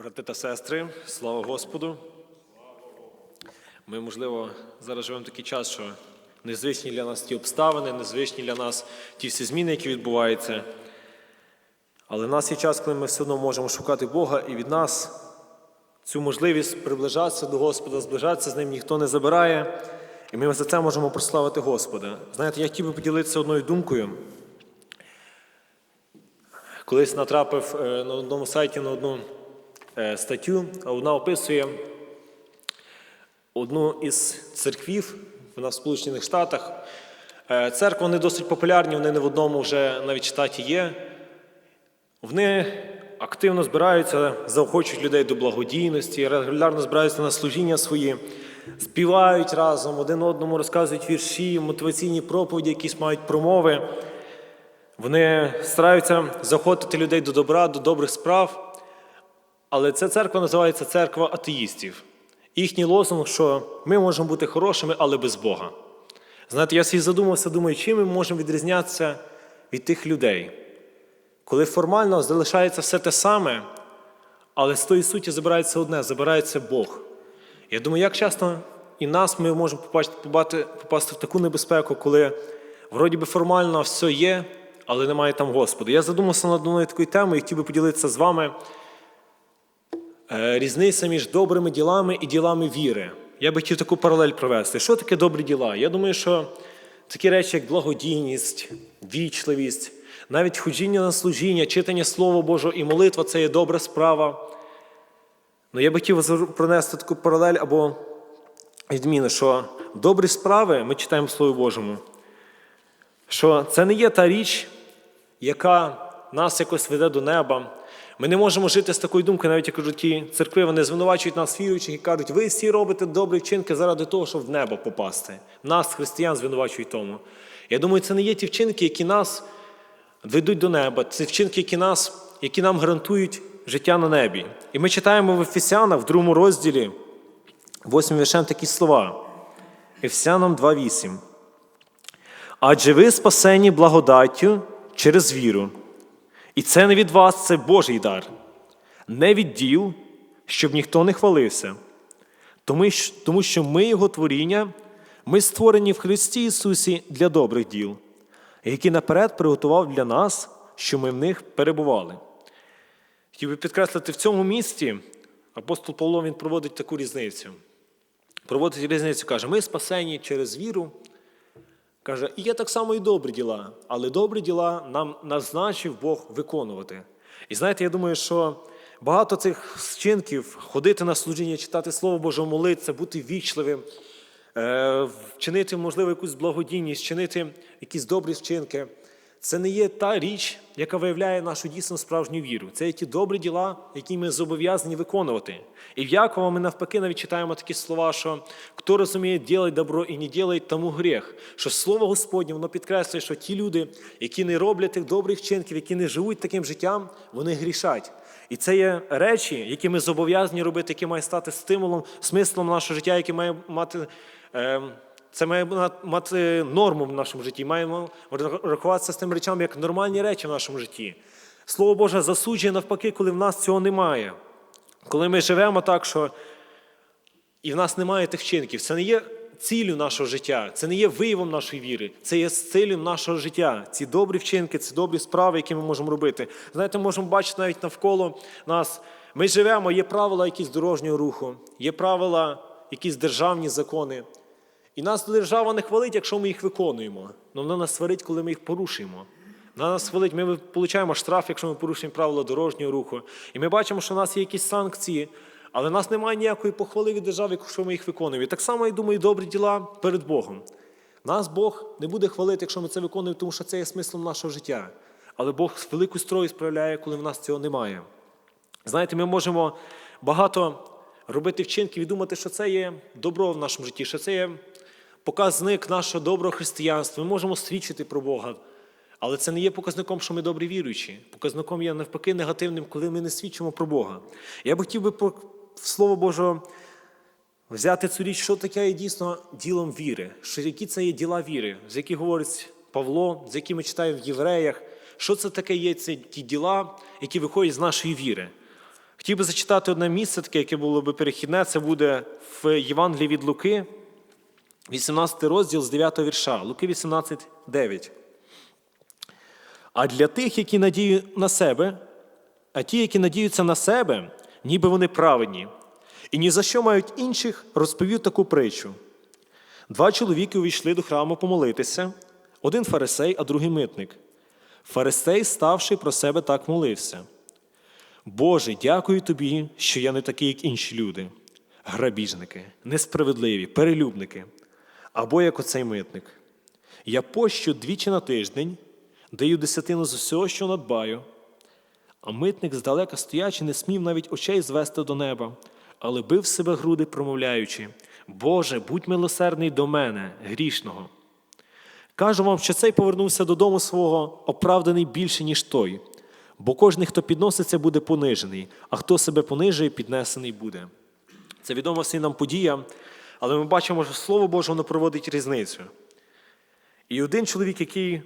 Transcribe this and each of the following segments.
Брати та сестри, слава Господу. Ми, можливо, зараз живемо такий час, що незвичні для нас ті обставини, незвичні для нас ті всі зміни, які відбуваються. Але в нас є час, коли ми все одно можемо шукати Бога, і від нас цю можливість приближатися до Господа, зближатися з ним ніхто не забирає. І ми за це можемо прославити Господа. Знаєте, я хотів би поділитися одною думкою. Колись натрапив е, на одному сайті на одну статтю, а вона описує одну із церквів, вона в Сполучених Штатах. Е, Церкви вони досить популярні, вони не в одному вже навіть штаті є. Вони активно збираються, заохочують людей до благодійності, регулярно збираються на служіння свої, співають разом, один одному розказують вірші, мотиваційні проповіді, якісь мають промови. Вони стараються заохотити людей до добра, до добрих справ. Але ця церква називається церква атеїстів. Їхній лозунг, що ми можемо бути хорошими, але без Бога. Знаєте, я собі задумався, думаю, чим ми можемо відрізнятися від тих людей, коли формально залишається все те саме, але з тої суті забирається одне, забирається Бог. Я думаю, як часто і нас ми можемо попасти, попасти в таку небезпеку, коли вроді би формально все є, але немає там Господа. Я задумався над одною такою темою і хотів би поділитися з вами різниця між добрими ділами і ділами віри. Я би хотів таку паралель провести. Що таке добрі діла? Я думаю, що такі речі, як благодійність, вічливість, навіть ходіння на служіння, читання Слова Божого і молитва це є добра справа. Ну, я би хотів пронести таку паралель або відміну, що добрі справи ми читаємо в Слові Божому, що це не є та річ, яка нас якось веде до неба. Ми не можемо жити з такою думкою, навіть як кажуть ті церкви, вони звинувачують нас віруючих і кажуть, ви всі робите добрі вчинки заради того, щоб в небо попасти. Нас, християн, звинувачують тому. Я думаю, це не є ті вчинки, які нас ведуть до неба. Це вчинки, які, нас, які нам гарантують життя на небі. І ми читаємо в Ефесянах в другому розділі, восьмим віршем такі слова. Ефесянам 2.8. Адже ви спасені благодаттю через віру. І це не від вас, це Божий дар, не від діл, щоб ніхто не хвалився. Тому, що ми, Його творіння, ми створені в Христі Ісусі для добрих діл, які наперед приготував для нас, що ми в них перебували. Хотів би підкреслити, в цьому місті апостол Павло він проводить таку різницю. Проводить різницю, каже, ми спасені через віру, Каже, і є так само і добрі діла, але добрі діла нам назначив Бог виконувати. І знаєте, я думаю, що багато цих вчинків ходити на служіння, читати Слово Боже, молитися, бути вічливим, е, вчинити, можливо, якусь благодійність, чинити якісь добрі вчинки. Це не є та річ, яка виявляє нашу дійсно справжню віру. Це є ті добрі діла, які ми зобов'язані виконувати. І в Якова ми навпаки навіть читаємо такі слова, що хто розуміє, ділить добро і не ділить, тому гріх. Що слово Господнє воно підкреслює, що ті люди, які не роблять тих добрих вчинків, які не живуть таким життям, вони грішать. І це є речі, які ми зобов'язані робити, які мають стати стимулом, смислом нашого життя, які має мати. Е, це має мати норму в нашому житті. Маємо рахуватися з тими речами як нормальні речі в нашому житті. Слово Боже засуджує навпаки, коли в нас цього немає. Коли ми живемо так, що і в нас немає тих вчинків. Це не є ціллю нашого життя, це не є виявом нашої віри, це є ціллю нашого життя. Ці добрі вчинки, ці добрі справи, які ми можемо робити. Знаєте, ми можемо бачити навіть навколо нас. Ми живемо, є правила якісь дорожнього руху, є правила, якісь державні закони. І нас держава не хвалить, якщо ми їх виконуємо. Але вона нас сварить, коли ми їх порушуємо. Вона нас хвалить, ми отримуємо штраф, якщо ми порушуємо правила дорожнього руху. І ми бачимо, що в нас є якісь санкції, але в нас немає ніякої похвали від держави, якщо ми їх виконуємо. І так само, я думаю, добрі діла перед Богом. Нас Бог не буде хвалити, якщо ми це виконуємо, тому що це є смислом нашого життя. Але Бог велику строю справляє, коли в нас цього немає. Знаєте, ми можемо багато робити вчинків і думати, що це є добро в нашому житті, що це є показник нашого доброго християнства. Ми можемо свідчити про Бога. Але це не є показником, що ми добрі віруючі. Показником є навпаки негативним, коли ми не свідчимо про Бога. Я би хотів би по Слово Боже взяти цю річ, що таке є дійсно ділом віри, що які це є діла віри, з яких говорить Павло, з якими читаю в євреях, що це таке є ці ті діла, які виходять з нашої віри. Хотів би зачитати одне місце, таке, яке було би перехідне, це буде в Євангелії від Луки, 18 розділ з 9 вірша. Луки 18, 9. А для тих, які надіють на себе, а ті, які надіються на себе, ніби вони праведні, і ні за що мають інших, розповів таку притчу. Два чоловіки увійшли до храму помолитися, один фарисей, а другий митник. Фарисей, ставши про себе, так молився. Боже, дякую тобі, що я не такий, як інші люди, грабіжники, несправедливі, перелюбники, або як оцей митник. Я пощу двічі на тиждень, даю десятину з усього, що надбаю. А митник, здалека стоячи, не смів навіть очей звести до неба, але бив себе груди, промовляючи: Боже, будь милосердний до мене, грішного. Кажу вам, що цей повернувся додому свого, оправданий більше, ніж той. Бо кожен, хто підноситься, буде понижений, а хто себе понижує, піднесений буде. Це відома всім нам подія, але ми бачимо, що Слово Боже воно проводить різницю. І один чоловік, який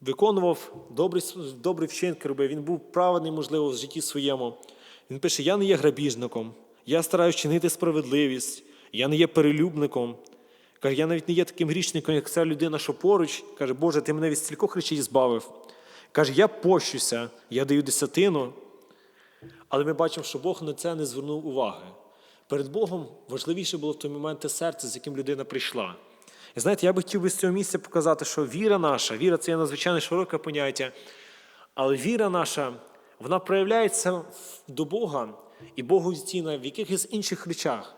виконував добрі, добрі вчинки, робив, він був праведний, можливо, в житті своєму. Він пише: Я не є грабіжником, я стараюсь чинити справедливість, я не є перелюбником. Каже, я навіть не є таким грішником, як ця людина, що поруч. Каже, Боже, ти мене від стількох речей збавив. Каже, я пощуся, я даю десятину. Але ми бачимо, що Бог на це не звернув уваги. Перед Богом важливіше було в той момент те серце, з яким людина прийшла. І знаєте, я би хотів би з цього місця показати, що віра наша, віра це є надзвичайно широке поняття, але віра наша, вона проявляється до Бога і Богу ціна в якихось інших речах,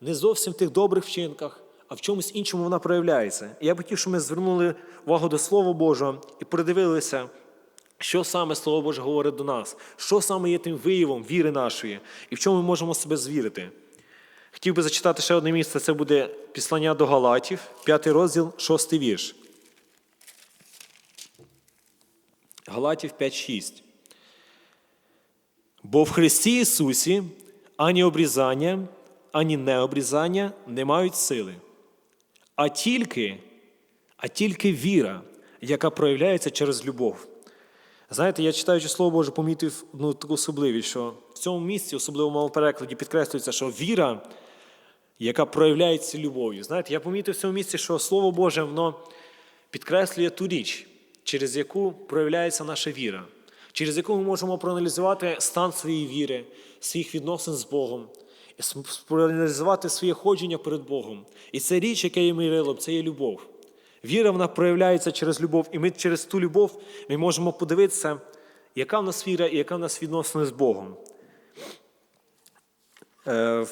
не зовсім в тих добрих вчинках, а в чомусь іншому вона проявляється. І я б хотів, щоб ми звернули увагу до Слова Божого і придивилися, що саме Слово Боже говорить до нас, що саме є тим виявом віри нашої, і в чому ми можемо себе звірити. Хотів би зачитати ще одне місце, це буде післання до Галатів, 5 розділ, 6 вірш. Галатів 5.6. Бо в Христі Ісусі ані обрізання, ані необрізання не мають сили, а тільки, а тільки віра, яка проявляється через любов. Знаєте, я читаючи Слово Боже, помітив одну таку особливість, що в цьому місці, особливо в моєму перекладі, підкреслюється, що віра, яка проявляється любов'ю. Знаєте, я помітив в цьому місці, що Слово Боже воно підкреслює ту річ, через яку проявляється наша віра, через яку ми можемо проаналізувати стан своєї віри, своїх відносин з Богом, проаналізувати своє ходження перед Богом. І це річ, яка є мирилом, це є любов. Віра вона проявляється через любов, і ми через ту любов ми можемо подивитися, яка в нас віра і яка в нас відносини з Богом. Е,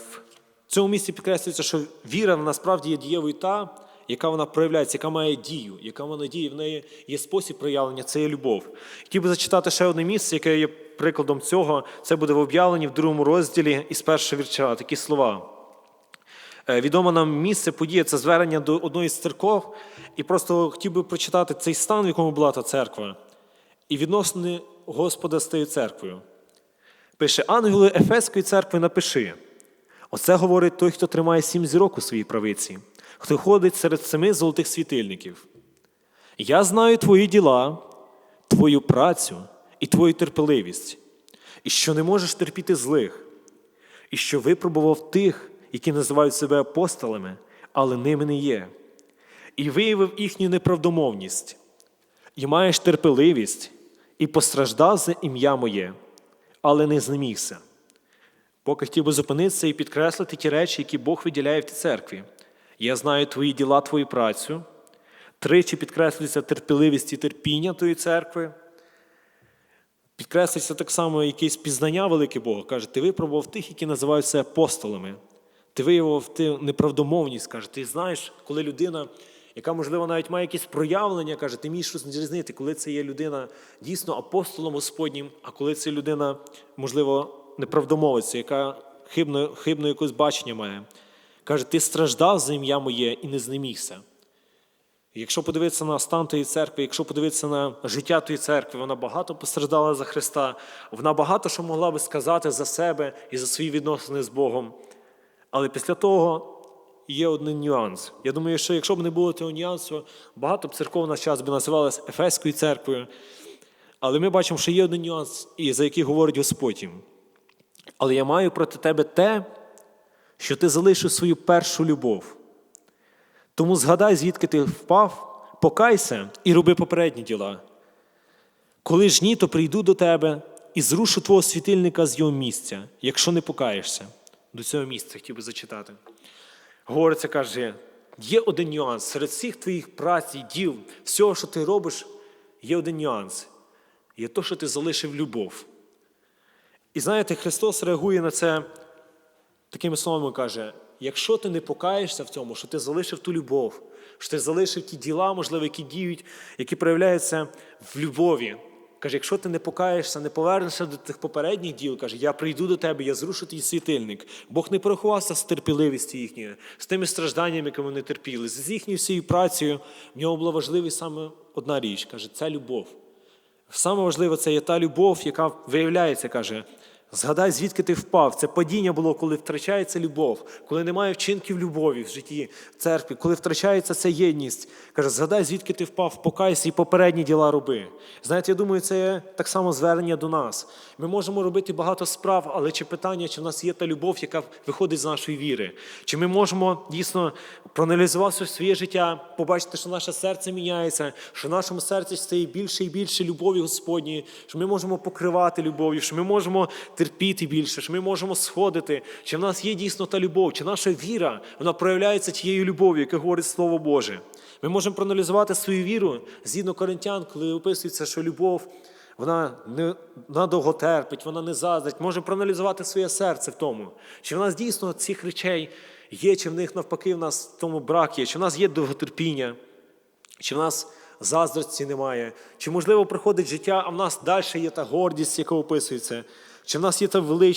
В цьому місці підкреслюється, що віра насправді є дієвою та, яка вона проявляється, яка має дію, яка вона діє, в неї є спосіб проявлення, це є любов. Хотів би зачитати ще одне місце, яке є прикладом цього. Це буде в об'явленні в другому розділі із першого вірча, такі слова. Е, Відоме нам місце подія це звернення до одної з церков, і просто хотів би прочитати цей стан, в якому була та церква, і відносини Господа з тією церквою. Пише: Ангели Ефеської церкви напиши. Оце говорить той, хто тримає сім зірок у своїй правиці, хто ходить серед семи золотих світильників. Я знаю твої діла, твою працю і твою терпеливість, і що не можеш терпіти злих, і що випробував тих, які називають себе апостолами, але ними не є, і виявив їхню неправдомовність, і маєш терпеливість, і постраждав за ім'я моє, але не знемігся. Поки хотів би зупинитися і підкреслити ті речі, які Бог виділяє в тій церкві. Я знаю твої діла, твою працю. Тричі підкреслюється терпеливість і терпіння тої церкви. Підкреслюється так само якесь пізнання велике Бога. Каже, ти випробував тих, які називаються апостолами. Ти виявив ти неправдомовність, каже, ти знаєш, коли людина, яка, можливо, навіть має якісь проявлення, каже, ти мієш розрізнити, коли це є людина дійсно апостолом Господнім, а коли це людина, можливо, неправдомовиця, яка хибно, хибно якось бачення має. Каже, ти страждав за ім'я моє і не знемігся. Якщо подивитися на стан тої церкви, якщо подивитися на життя тої церкви, вона багато постраждала за Христа, вона багато що могла би сказати за себе і за свої відносини з Богом. Але після того є один нюанс. Я думаю, що якщо б не було цього нюансу, багато б церков на час би називалась Ефеською церквою. Але ми бачимо, що є один нюанс, і за який говорить Господь. Але я маю проти тебе те, що ти залишив свою першу любов. Тому згадай, звідки ти впав, покайся і роби попередні діла. Коли ж ні, то прийду до тебе і зрушу твого світильника з його місця, якщо не покаєшся. До цього місця хотів би зачитати. Говориться, каже, є один нюанс. Серед всіх твоїх праць і діл, всього, що ти робиш, є один нюанс. Є то, що ти залишив любов. І знаєте, Христос реагує на це такими словами каже: якщо ти не покаєшся в цьому, що ти залишив ту любов, що ти залишив ті діла, можливо, які діють, які проявляються в любові. Каже, якщо ти не покаєшся, не повернешся до тих попередніх діл, каже, я прийду до тебе, я зрушу твій світильник. Бог не порахувався з терпіливістю їхньою, з тими стражданнями, які вони терпіли, з їхньою всією працею. В нього була важлива саме одна річ, каже, це любов. Саме важливе це є та любов, яка виявляється, каже. Згадай, звідки ти впав. Це падіння було, коли втрачається любов, коли немає вчинків любові в житті церкві, коли втрачається ця єдність. Каже, згадай, звідки ти впав, покайся і попередні діла роби. Знаєте, я думаю, це так само звернення до нас. Ми можемо робити багато справ, але чи питання, чи в нас є та любов, яка виходить з нашої віри? Чи ми можемо дійсно проаналізувати своє життя, побачити, що наше серце міняється, що в нашому серці стає більше і більше любові Господньої, що ми можемо покривати любов'ю, що ми можемо терпіти більше, що ми можемо сходити, чи в нас є дійсно та любов, чи наша віра вона проявляється тією любов'ю, яка говорить Слово Боже. Ми можемо проаналізувати свою віру згідно коринтян, коли описується, що любов. Вона не вона терпить, вона не заздрить. Може проаналізувати своє серце в тому, чи в нас дійсно цих речей є, чи в них навпаки в нас в тому брак є, чи в нас є довготерпіння, чи в нас заздрості немає, чи можливо приходить життя, а в нас далі є та гордість, яка описується, чи в нас є та велич.